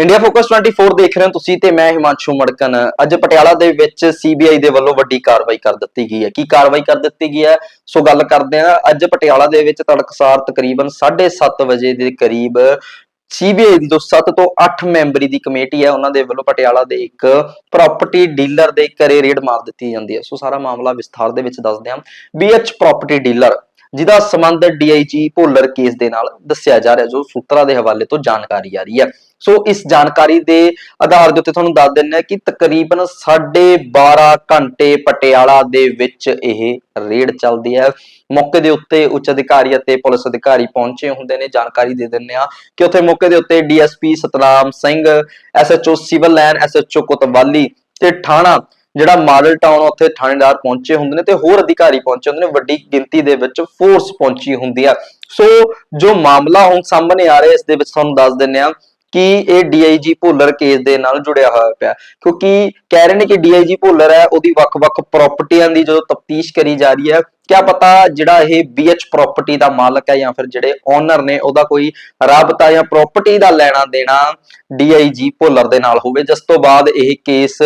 India focus 24 ਦੇਖ ਰਹੇ ਹੋ ਤੁਸੀਂ ਤੇ ਮੈਂ ਹਿਮਾਂਸ਼ੂ ਮੜਕਨ। ਅੱਜ ਪਟਿਆਲਾ ਦੇ ਵਿੱਚ ਸੀਬੀਆਈ ਦੇ ਵੱਲੋਂ ਵੱਡੀ ਕਾਰਵਾਈ ਕਰ ਦਿੱਤੀ ਗਈ ਹੈ। ਕੀ ਕਾਰਵਾਈ ਕਰ ਦਿੱਤੀ ਗਈ ਹੈ? ਸੋ ਗੱਲ ਕਰਦੇ ਹਾਂ। ਅੱਜ ਪਟਿਆਲਾ ਦੇ ਵਿੱਚ ਤੜਕਸਾਰ ਤਕਰੀਬਨ 7:30 ਵਜੇ ਦੇ ਕਰੀਬ ਸੀਬੀਆਈ ਦੀ ਜੋ 7 ਤੋਂ 8 ਮੈਂਬਰੀ ਦੀ ਕਮੇਟੀ ਹੈ, ਉਹਨਾਂ ਦੇ ਵੱਲੋਂ ਪਟਿਆਲਾ ਦੇ ਇੱਕ ਪ੍ਰਾਪਰਟੀ ਡੀਲਰ ਦੇ ਘਰੇ ਰੇਡ ਮਾਰ ਦਿੱਤੀ ਜਾਂਦੀ ਹੈ। ਸੋ ਸਾਰਾ ਮਾਮਲਾ ਵਿਸਥਾਰ ਦੇ ਵਿੱਚ ਦੱਸਦੇ ਹਾਂ। ਬੀਐਚ ਪ੍ਰਾਪਰਟੀ ਡੀਲਰ ਜਿਹਦਾ ਸੰਬੰਧ ਡੀਆਈਜੀ ਭੁੱਲਰ ਕੇਸ ਦੇ ਨਾਲ ਦੱਸਿਆ ਜਾ ਰਿਹਾ, ਜੋ ਸੂਤਰਾਂ ਦੇ ਹਵਾਲੇ ਤੋਂ ਜਾਣਕਾਰੀ ਆ ਰਹੀ ਹੈ। ਸੋ ਇਸ ਜਾਣਕਾਰੀ ਦੇ ਆਧਾਰ ਦੇ ਉੱਤੇ ਤੁਹਾਨੂੰ ਦੱਸ ਦਿੰਦੇ ਹਾਂ ਕਿ ਤਕਰੀਬਨ 12.5 ਘੰਟੇ ਪਟਿਆਲਾ ਦੇ ਵਿੱਚ ਇਹ ਰੇਡ ਚੱਲਦੀ ਹੈ। ਮੌਕੇ ਦੇ ਉੱਤੇ ਉੱਚ ਅਧਿਕਾਰੀ ਅਤੇ ਪੁਲਿਸ ਅਧਿਕਾਰੀ ਪਹੁੰਚੇ ਹੁੰਦੇ ਨੇ, ਜਾਣਕਾਰੀ ਦੇ ਦਿੰਦੇ ਆ ਕਿ ਉੱਥੇ ਮੌਕੇ ਦੇ ਉੱਤੇ DSP Satnam Singh SHO civil line SHO Kotwali ਤੇ ਥਾਣਾ ਜਿਹੜਾ ਮਾਡਲ ਟਾਊਨ ਉੱਥੇ ਥਾਣੇਦਾਰ ਪਹੁੰਚੇ ਹੁੰਦੇ ਨੇ ਤੇ ਹੋਰ ਅਧਿਕਾਰੀ ਪਹੁੰਚੇ ਹੁੰਦੇ ਨੇ, ਵੱਡੀ ਗਿਣਤੀ ਦੇ ਵਿੱਚ ਫੋਰਸ ਪਹੁੰਚੀ ਹੁੰਦੀ ਆ। ਸੋ ਜੋ ਮਾਮਲਾ ਹੁਣ ਸਾਹਮਣੇ ਆ ਰਿਹਾ, ਇਸ ਦੇ ਵਿੱਚ ਤੁਹਾਨੂੰ ਦੱਸ ਦਿੰਨੇ ਆ ਕਿ ਇਹ ਡੀਆਈਜੀ ਭੋਲਰ ਕੇਸ ਦੇ ਨਾਲ ਜੁੜਿਆ ਹੋਇਆ ਪਿਆ। ਕਿਉਂਕਿ ਕਹਿ ਰਹੇ ਨੇ ਕਿ ਡੀਆਈਜੀ ਭੋਲਰ ਹੈ ਉਹਦੀ ਵੱਖ-ਵੱਖ ਪ੍ਰਾਪਰਟੀਆਂ ਦੀ ਜਦੋਂ ਤਫਤੀਸ਼ ਕਰੀ ਜਾ ਰਹੀ ਹੈ ਕਿਆ ਪਤਾ ਜਿਹੜਾ ਇਹ ਬੀਐਚ ਪ੍ਰਾਪਰਟੀ ਦਾ ਮਾਲਕ ਹੈ ਜਾਂ ਫਿਰ ਜਿਹੜੇ ਓਨਰ ਨੇ ਉਹਦਾ ਕੋਈ ਰਾਬਤਾ ਜਾਂ ਪ੍ਰਾਪਰਟੀ ਦਾ ਲੈਣਾ ਦੇਣਾ ਡੀਆਈਜੀ ਭੋਲਰ ਦੇ ਨਾਲ ਹੋਵੇ। ਜਿਸ ਤੋਂ ਬਾਅਦ ਇਹ ਕੇਸ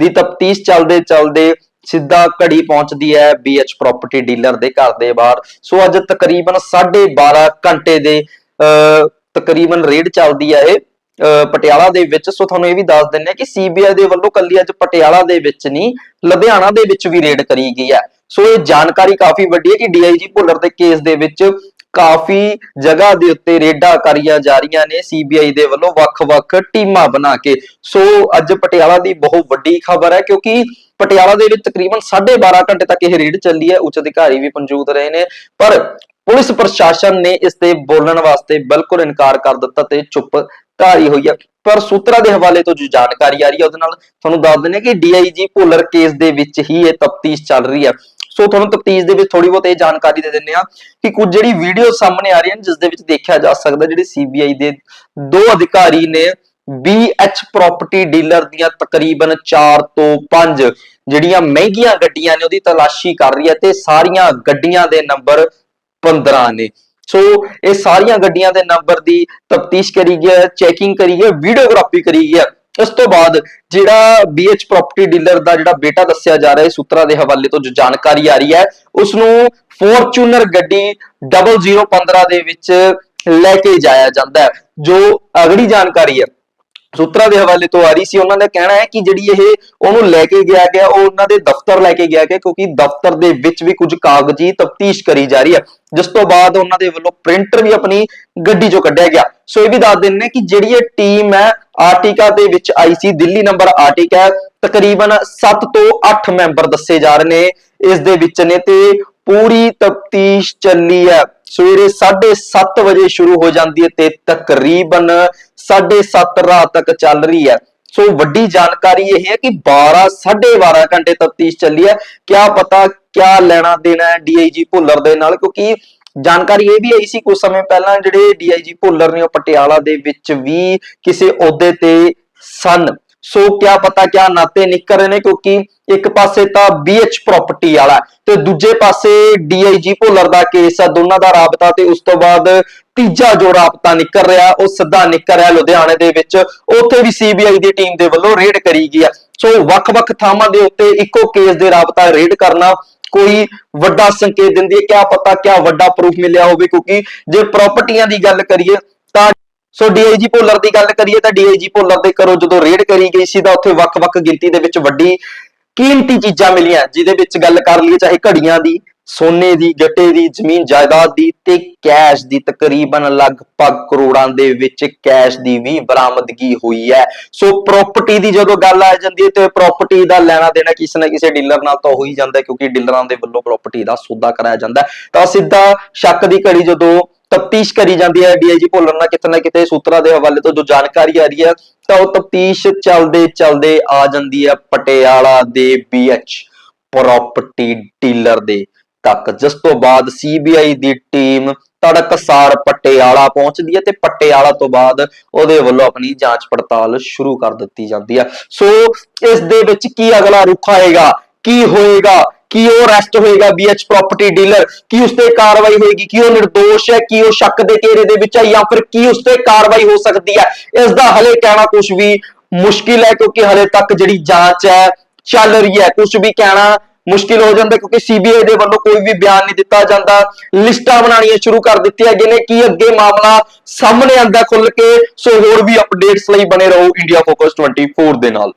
ਦੀ ਤਫਤੀਸ਼ ਚੱਲਦੇ ਚੱਲਦੇ ਸਿੱਧਾ ਘੜੀ ਪਹੁੰਚਦੀ ਹੈ ਬੀਐਚ ਪ੍ਰਾਪਰਟੀ ਡੀਲਰ ਦੇ ਘਰ ਦੇ ਬਾਹਰ। ਸੋ ਅੱਜ ਤਕਰੀਬਨ 12.5 ਘੰਟੇ ਦੇ ਅਹ, ਤਕਰੀਬਨ ਰੇਡ ਚੱਲਦੀ ਹੈ ਇਹ। ਪਟਿਆਲਾ ਦੇ ਵਿੱਚ। ਸੋ ਤੁਹਾਨੂੰ ਇਹ ਵੀ ਦੱਸ ਦਿੰਨੇ ਕਿ ਸੀਬੀਆਈ ਦੇ ਵੱਲੋਂ ਕੱਲੀ ਅੱਜ ਪਟਿਆਲਾ ਦੇ ਵਿੱਚ ਨਹੀਂ ਲੁਧਿਆਣਾ ਦੇ ਵਿੱਚ ਵੀ ਰੇਡ ਕਰੀ ਗਈ ਹੈ। ਸੋ ਇਹ ਜਾਣਕਾਰੀ ਕਾਫੀ ਵੱਡੀ ਹੈ ਕਿ ਡੀਆਈਜੀ ਭੁੱਲਰ ਦੇ ਕੇਸ ਦੇ ਵਿੱਚ ਕਾਫੀ ਜਗ੍ਹਾ ਦੇ ਉੱਤੇ ਰੇਡਾਂ ਕਰੀਆਂ ਜਾ ਰਹੀਆਂ ਨੇ ਸੀਬੀਆਈ ਦੇ ਵੱਲੋਂ ਵੱਖ-ਵੱਖ ਟੀਮਾਂ ਬਣਾ ਕੇ। ਸੋ ਅੱਜ ਪਟਿਆਲਾ ਦੀ ਬਹੁਤ ਵੱਡੀ ਖਬਰ ਹੈ ਕਿਉਂਕਿ ਪਟਿਆਲਾ ਦੇ ਵਿੱਚ ਤਕਰੀਬਨ 12.5 ਘੰਟੇ ਤੱਕ ਇਹ ਰੇਡ ਚੱਲੀ ਹੈ। ਉੱਚ ਅਧਿਕਾਰੀ ਵੀ ਮੌਜੂਦ ਰਹੇ ਨੇ। ਪਰ ਪੁਲਿਸ ਪ੍ਰਸ਼ਾਸਨ ਨੇ ਇਸ ਤੇ ਬੋਲਣ ਵਾਸਤੇ ਬਿਲਕੁਲ ਇਨਕਾਰ ਕਰ ਦਿੱਤਾ ਤੇ ਚੁੱਪ ਧਾਰੀ ਹੋਈ ਹੈ ਪਰ ਸੂਤਰਾਂ ਦੇ ਹਵਾਲੇ ਤੋਂ ਜੋ ਜਾਣਕਾਰੀ ਆ ਰਹੀ ਹੈ ਉਹਦੇ ਨਾਲ ਤੁਹਾਨੂੰ ਦੱਸ ਦਿੰਦੇ ਹਾਂ ਕਿ ਡੀਆਈਜੀ ਭੁੱਲਰ ਕੇਸ ਦੇ ਵਿੱਚ ਹੀ ਇਹ ਤਫਤੀਸ਼ ਚੱਲ ਰਹੀ ਹੈ ਸੋ ਤੁਹਾਨੂੰ ਤਫਤੀਸ਼ ਦੇ ਵਿੱਚ ਥੋੜੀ ਬਹੁਤ ਇਹ ਜਾਣਕਾਰੀ ਦੇ ਦਿੰਦੇ ਆ ਕਿ ਕੁਝ ਜਿਹੜੀ ਵੀਡੀਓ ਸਾਹਮਣੇ ਆ ਰਹੀਆਂ ਨੇ, ਜਿਸ ਦੇ ਵਿੱਚ ਦੇਖਿਆ ਜਾ ਸਕਦਾ ਜਿਹੜੇ ਸੀਬੀਆਈ ਦੇ ਦੋ ਅਧਿਕਾਰੀ ਨੇ BH ਪ੍ਰਾਪਰਟੀ ਡੀਲਰ ਦੀਆਂ ਤਕਰੀਬਨ 4 ਤੋਂ 5 ਜਿਹੜੀਆਂ ਮਹਿੰਗੀਆਂ ਗੱਡੀਆਂ ਨੇ, ਉਹਦੀ ਤਲਾਸ਼ੀ ਕਰ ਰਹੀ ਹੈ ਤੇ ਸਾਰੀਆਂ ਗੱਡੀਆਂ ਦੇ ਨੰਬਰ 15 ਨੇ। ਸੋ ਇਹ ਸਾਰੀਆਂ ਗੱਡੀਆਂ ਦੇ ਨੰਬਰ ਦੀ ਤਫਤੀਸ਼ ਕਰੀ ਗਈ ਚੈਕਿੰਗ ਕਰੀ ਗਈ ਵੀਡੀਓਗ੍ਰਾਫੀ ਕਰੀ ਗਿਆ ਇਸ ਤੋਂ ਬਾਅਦ ਜਿਹੜਾ BH ਪ੍ਰਾਪਰਟੀ ਡੀਲਰ ਦਾ ਜਿਹੜਾ ਬੇਟਾ ਦੱਸਿਆ ਜਾ ਰਿਹਾ ਹੈ ਸੂਤਰਾਂ ਦੇ ਹਵਾਲੇ ਤੋਂ ਜੋ ਜਾਣਕਾਰੀ ਆ ਰਹੀ ਹੈ ਉਸ ਨੂੰ ਫੋਰਚੂਨਰ ਗੱਡੀ 0015 ਦੇ ਵਿੱਚ ਲੈ ਕੇ ਜਾਇਆ ਜਾਂਦਾ ਹੈ, ਜੋ ਅਗਲੀ ਜਾਣਕਾਰੀ ਹੈ। ਸੂਤਰਾਂ ਦੇ ਹਵਾਲੇ ਤੋਂ ਆ ਰਹੀ ਸੀ, ਉਹਨਾਂ ਦਾ ਕਹਿਣਾ ਹੈ ਕਿ ਜਿਹੜੀ ਇਹ ਉਹਨੂੰ ਲੈ ਕੇ ਗਿਆ ਗਿਆ, ਉਹ ਉਹਨਾਂ ਦੇ ਦਫ਼ਤਰ ਲੈ ਕੇ ਗਿਆ ਗਿਆ, ਕਿਉਂਕਿ ਦਫ਼ਤਰ ਦੇ ਵਿੱਚ ਵੀ ਕੁਝ ਕਾਗਜ਼ੀ ਤਫਤੀਸ਼ ਕਰੀ ਜਾ ਰਹੀ ਹੈ। ਜਿਸ ਤੋਂ ਬਾਅਦ ਉਹਨਾਂ ਦੇ ਵੱਲੋਂ ਪ੍ਰਿੰਟਰ ਵੀ ਆਪਣੀ ਗੱਡੀ ਚੋਂ ਕੱਢਿਆ ਗਿਆ। ਸੋ ਇਹ ਵੀ ਦੱਸ ਦਿੰਨੇ ਕਿ ਜਿਹੜੀ ਇਹ ਟੀਮ ਹੈ, ਆਰਟਿਕਾ ਦੇ ਵਿੱਚ ਆਈ ਸੀ, ਦਿੱਲੀ ਨੰਬਰ ਆਰਟਿਕਾ ਤਕਰੀਬਨ 7 ਤੋਂ 8 ਮੈਂਬਰ ਦੱਸੇ ਜਾ ਰਹੇ ਨੇ ਇਸ ਦੇ ਵਿੱਚ ਨੇ ਤੇ ਪੂਰੀ ਤਫਤੀਸ਼ ਚੱਲੀ ਹੈ। ਸਵੇਰੇ 7:30 ਵਜੇ ਸ਼ੁਰੂ ਹੋ ਜਾਂਦੀ ਹੈ ਤੇ ਤਕਰੀਬਨ 7:30 ਰਾਤ ਤੱਕ ਚੱਲ ਰਹੀ ਹੈ। ਸੋ ਵੱਡੀ ਜਾਣਕਾਰੀ ਇਹ ਹੈ ਕਿ 12 12.5 ਘੰਟੇ ਤਫਤੀਸ਼ ਚੱਲੀ ਹੈ। ਕਿਆ ਪਤਾ ਕਿਆ ਲੈਣਾ ਦੇਣਾ ਹੈ ਡੀਆਈਜੀ ਭੁੱਲਰ ਦੇ ਨਾਲ, ਕਿਉਂਕਿ ਜਾਣਕਾਰੀ ਇਹ ਵੀ ਆਈ ਸੀ ਕੁਝ ਸਮੇਂ ਪਹਿਲਾਂ, ਜਿਹੜੇ ਡੀਆਈਜੀ ਭੁੱਲਰ ਨੇ ਉਹ ਪਟਿਆਲਾ ਦੇ ਵਿੱਚ ਵੀ ਕਿਸੇ ਅਹੁਦੇ ਤੇ ਸਨ। ਸੋ ਕਿਆ ਪਤਾ ਕਿਆ ਨਾਤੇ ਨਿਕਲ ਰਹੇ ਨੇ, ਕਿਉਂਕਿ ਇੱਕ ਪਾਸੇ ਤਾਂ BH ਪ੍ਰਾਪਰਟੀ ਵਾਲਾ ਤੇ ਦੂਜੇ ਪਾਸੇ DIG ਭੁੱਲਰ ਦਾ ਕੇਸ ਹੈ, ਦੋਨਾਂ ਦਾ ਰਾਬਤਾ ਤੇ ਉਸ ਤੋਂ ਬਾਅਦ ਤੀਜਾ ਜੋ ਰਾਬਤਾ ਨਿਕਲ ਰਿਹਾ, ਉਹ ਸਿੱਧਾ ਨਿਕਲ ਰਿਹਾ ਲੁਧਿਆਣੇ ਦੇ ਵਿੱਚ, ਉੱਥੇ ਵੀ CBI ਦੀ ਟੀਮ ਦੇ ਵੱਲੋਂ ਰੇਡ ਕਰੀ ਗਈ ਹੈ। ਸੋ ਵੱਖ-ਵੱਖ ਥਾਵਾਂ ਦੇ ਉੱਤੇ ਇੱਕੋ ਕੇਸ ਦੇ ਰਾਬਤਾ ਰੇਡ ਕਰਨਾ ਕੋਈ ਵੱਡਾ ਸੰਕੇਤ ਦਿੰਦੀ ਹੈ। ਕਿਆ ਪਤਾ ਕਿਆ ਵੱਡਾ ਪ੍ਰੂਫ ਮਿਲਿਆ ਹੋਵੇ, ਕਿਉਂਕਿ ਜੇ ਪ੍ਰਾਪਰਟੀਆਂ ਦੀ ਗੱਲ ਕਰੀਏ ਸੋ ਡੀਆਈਜੀ ਭੁੱਲਰ ਦੀ ਗੱਲ ਕਰੀਏ ਤਾਂ ਡੀਆਈਜੀ ਭੁੱਲਰ ਦੇ ਘਰੋਂ ਜਦੋਂ ਰੇਡ ਕਰੀ ਗਈ ਸੀ ਤਾਂ ਉੱਥੇ ਵੱਖ-ਵੱਖ ਗਿਣਤੀ ਦੇ ਵਿੱਚ ਵੱਡੀ ਕੀਮਤੀ ਚੀਜ਼ਾਂ ਮਿਲੀਆਂ, ਜਿਹਦੇ ਵਿੱਚ ਗੱਲ ਕਰ ਲਈਏ ਚਾਹੇ ਘੜੀਆਂ ਦੀ, ਸੋਨੇ ਦੀ, ਗੱਟੇ ਦੀ, ਜ਼ਮੀਨ ਜਾਇਦਾਦ ਦੀ ਤੇ ਕੈਸ਼ ਦੀ, ਤਕਰੀਬਨ ਲਗਭਗ ਕਰੋੜਾਂ ਦੇ ਵਿੱਚ ਕੈਸ਼ ਦੀ ਵੀ ਬਰਾਮਦਗੀ ਹੋਈ ਹੈ। ਸੋ ਪ੍ਰਾਪਰਟੀ ਦੀ ਜਦੋਂ ਗੱਲ ਆ ਜਾਂਦੀ ਹੈ ਤੇ ਪ੍ਰਾਪਰਟੀ ਦਾ ਲੈਣਾ ਦੇਣਾ ਕਿਸੇ ਨਾ ਕਿਸੇ ਡੀਲਰ ਨਾਲ ਤਾਂ ਹੋ ਹੀ ਜਾਂਦਾ ਕਿਉਂਕਿ ਡੀਲਰਾਂ ਦੇ ਵੱਲੋਂ ਪ੍ਰਾਪਰਟੀ ਦਾ ਸੌਦਾ ਕਰਾਇਆ ਜਾਂਦਾ ਤਾਂ ਸਿੱਧਾ ਸ਼ੱਕ ਦੀ ਘੜੀ ਜਦੋਂ ਤਫਤੀਸ਼ ਕਰੀ ਜਾਂਦੀ ਹੈ ਡੀਆਈਜੀ ਭੁੱਲਰ ਨਾਲ ਕਿਤੇ ਨਾ ਕਿਤੇ ਸੂਤਰਾਂ ਦੇ ਹਵਾਲੇ ਤੋਂ ਜੋ ਜਾਣਕਾਰੀ ਆ ਰਹੀ ਹੈ, ਤਾਂ ਉਹ ਤਫਤੀਸ਼ ਚੱਲਦੇ ਚੱਲਦੇ ਆ ਜਾਂਦੀ ਹੈ ਪਟਿਆਲਾ ਦੇ ਬੀਐਚ ਪ੍ਰਾਪਰਟੀ ਡੀਲਰ ਦੇ ਤੱਕ। ਜਿਸ ਤੋਂ ਬਾਅਦ ਸੀਬੀਆਈ ਦੀ ਟੀਮ ਤੜਕਸਾਰ ਪਟਿਆਲਾ ਪਹੁੰਚਦੀ ਹੈ ਤੇ ਪਟਿਆਲਾ ਤੋਂ ਬਾਅਦ ਉਹਦੇ ਵੱਲੋਂ ਆਪਣੀ ਜਾਂਚ ਪੜਤਾਲ ਸ਼ੁਰੂ ਕਰ ਦਿੱਤੀ ਜਾਂਦੀ ਹੈ। ਸੋ ਇਸ ਦੇ ਵਿੱਚ ਕੀ ਅਗਲਾ ਰੁਖ ਆਏਗਾ, ਕੀ ਹੋਏਗਾ ਕੀ ਉਹ ਅਰੈਸਟ ਹੋਏਗਾ BH ਪ੍ਰਾਪਰਟੀ ਡੀਲਰ ਕੀ ਉਸ ਤੇ ਕਾਰਵਾਈ ਹੋਏਗੀ? ਕੀ ਉਹ નિર્ਦੋਸ਼ ਹੈ? ਕੀ ਉਹ ਸ਼ੱਕ ਦੇ ਘੇਰੇ ਦੇ ਵਿੱਚ ਹੈ? ਜਾਂ ਫਿਰ ਕੀ ਉਸ ਤੇ ਕਾਰਵਾਈ ਹੋ ਸਕਦੀ ਹੈ? ਇਸ ਦਾ ਹਲੇ ਕਹਿਣਾ ਕੁਝ ਵੀ ਮੁਸ਼ਕਿਲ ਹੈ, ਕਿਉਂਕਿ ਹਲੇ ਤੱਕ ਜਿਹੜੀ ਜਾਂਚ ਹੈ, ਚੱਲ ਰਹੀ ਹੈ। ਕੁਝ ਵੀ ਕਹਿਣਾ ਮੁਸ਼ਕਿਲ ਹੋ ਜਾਂਦਾ, ਕਿਉਂਕਿ ਸੀਬੀਆਈ ਦੇ ਵੱਲੋਂ ਕੋਈ ਵੀ ਬਿਆਨ ਨਹੀਂ ਦਿੱਤਾ ਜਾਂਦਾ। ਲਿਸਟਾਂ ਬਣਾਉਣੀਆਂ ਸ਼ੁਰੂ ਕਰ ਦਿੱਤੀਆਂ ਗਏ ਨੇ। ਕੀ ਅੱਗੇ ਮਾਮਲਾ ਸਾਹਮਣੇ ਆਂਦਾ ਖੁੱਲ ਕੇ? ਸੋ ਹੋਰ ਵੀ ਅਪਡੇਟਸ ਲਈ ਬਣੇ ਰਹੋ ਇੰਡੀਆ ਫੋਕਸ 24 ਦੇ ਨਾਲ।